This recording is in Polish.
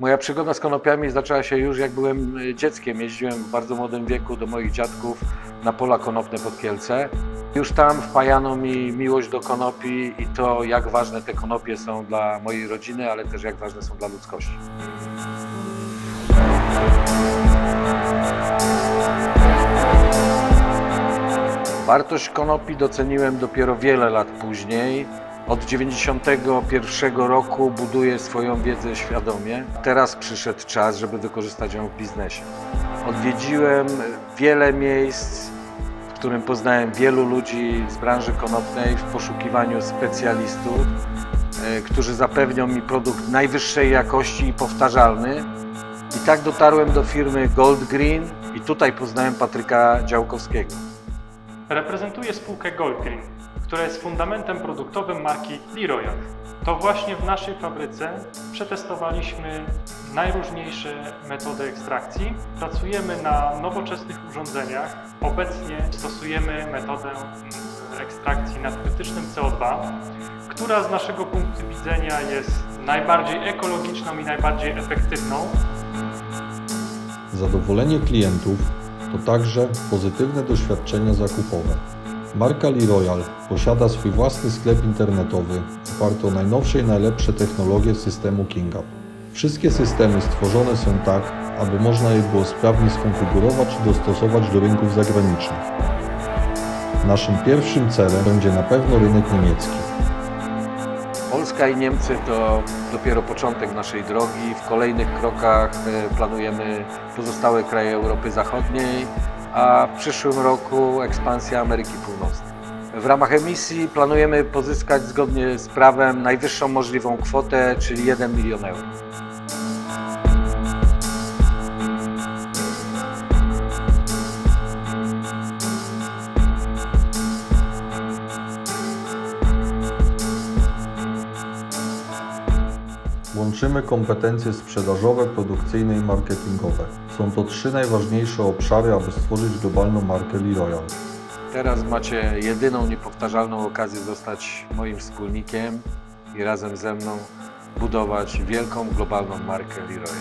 Moja przygoda z konopiami zaczęła się już jak byłem y, dzieckiem. Jeździłem w bardzo młodym wieku do moich dziadków na pola konopne pod Kielce. Już tam wpajano mi miłość do konopi i to, jak ważne te konopie są dla mojej rodziny, ale też jak ważne są dla ludzkości. Wartość konopi doceniłem dopiero wiele lat później. Od 91 roku buduję swoją wiedzę świadomie. Teraz przyszedł czas, żeby wykorzystać ją w biznesie. Odwiedziłem wiele miejsc, w którym poznałem wielu ludzi z branży konopnej w poszukiwaniu specjalistów, e, którzy zapewnią mi produkt najwyższej jakości i powtarzalny. I tak dotarłem do firmy Gold Green i tutaj poznałem Patryka Działkowskiego. Reprezentuję spółkę Goldgreen, która jest fundamentem produktowym marki Leroyal. To właśnie w naszej fabryce przetestowaliśmy najróżniejsze metody ekstrakcji. Pracujemy na nowoczesnych urządzeniach. Obecnie stosujemy metodę ekstrakcji nad krytycznym CO2, która z naszego punktu widzenia jest najbardziej ekologiczną i najbardziej efektywną. Zadowolenie klientów to także pozytywne doświadczenia zakupowe. Marka Leroyal posiada swój własny sklep internetowy oparty o najnowsze i najlepsze technologie systemu KingUp. Wszystkie systemy stworzone są tak, aby można je było sprawnie skonfigurować i dostosować do rynków zagranicznych. Naszym pierwszym celem będzie na pewno rynek niemiecki. Polska i Niemcy to dopiero początek naszej drogi. W kolejnych krokach e, planujemy pozostałe kraje Europy Zachodniej, a w przyszłym roku ekspansja Ameryki Północnej. W ramach emisji planujemy pozyskać zgodnie z prawem najwyższą możliwą kwotę, czyli 1 milion euro. Łączymy kompetencje sprzedażowe, produkcyjne i marketingowe. Są to trzy najważniejsze obszary, aby stworzyć globalną markę Leroyal. Teraz macie jedyną niepowtarzalną okazję zostać moim wspólnikiem i razem ze mną budować wielką globalną markę Leroy.